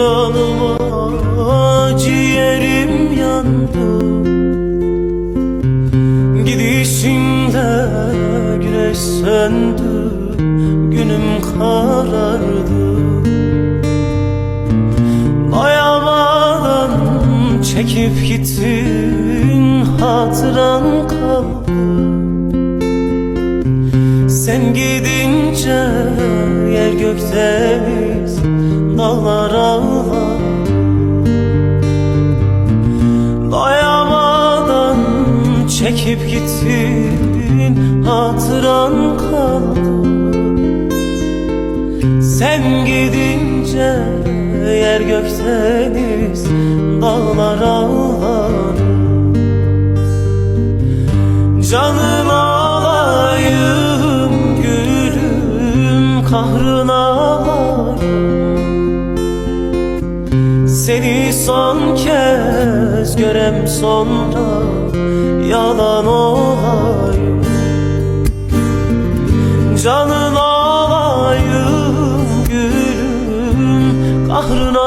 canıma ciğerim yandı. Gidişinde güneş söndü Günüm karardı. Doyamadan çekip gittin Hatıran kaldı. Sen gidince yer gök Dağlar ağlar. Doyamadan çekip gittin Hatıran kaldı. Sen gidince yer gök deniz Dağlar ağlar. Canın alayım Seni son kez görem sonra yalan olayım. Canın alayım gülüm kahrına